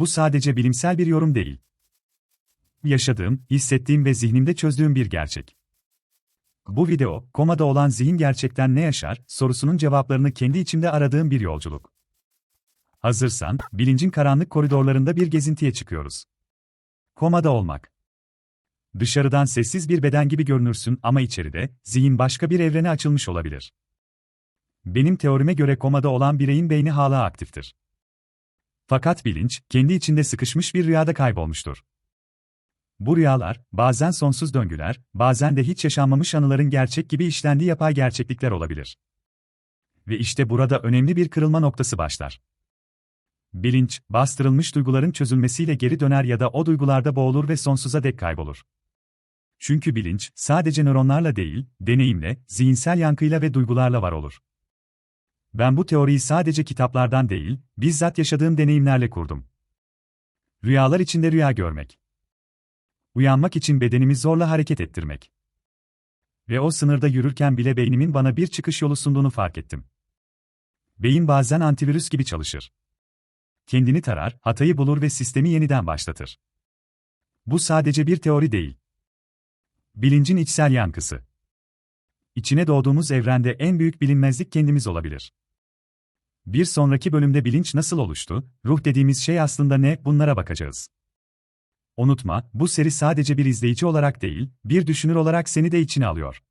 bu sadece bilimsel bir yorum değil. Yaşadığım, hissettiğim ve zihnimde çözdüğüm bir gerçek. Bu video, komada olan zihin gerçekten ne yaşar sorusunun cevaplarını kendi içimde aradığım bir yolculuk. Hazırsan, bilincin karanlık koridorlarında bir gezintiye çıkıyoruz. Komada olmak. Dışarıdan sessiz bir beden gibi görünürsün ama içeride, zihin başka bir evrene açılmış olabilir. Benim teorime göre komada olan bireyin beyni hala aktiftir. Fakat bilinç, kendi içinde sıkışmış bir rüyada kaybolmuştur. Bu rüyalar, bazen sonsuz döngüler, bazen de hiç yaşanmamış anıların gerçek gibi işlendiği yapay gerçeklikler olabilir. Ve işte burada önemli bir kırılma noktası başlar. Bilinç, bastırılmış duyguların çözülmesiyle geri döner ya da o duygularda boğulur ve sonsuza dek kaybolur. Çünkü bilinç, sadece nöronlarla değil, deneyimle, zihinsel yankıyla ve duygularla var olur. Ben bu teoriyi sadece kitaplardan değil, bizzat yaşadığım deneyimlerle kurdum. Rüyalar içinde rüya görmek. Uyanmak için bedenimi zorla hareket ettirmek. Ve o sınırda yürürken bile beynimin bana bir çıkış yolu sunduğunu fark ettim. Beyin bazen antivirüs gibi çalışır. Kendini tarar, hatayı bulur ve sistemi yeniden başlatır. Bu sadece bir teori değil. Bilincin içsel yankısı. İçine doğduğumuz evrende en büyük bilinmezlik kendimiz olabilir. Bir sonraki bölümde bilinç nasıl oluştu, ruh dediğimiz şey aslında ne, bunlara bakacağız. Unutma, bu seri sadece bir izleyici olarak değil, bir düşünür olarak seni de içine alıyor.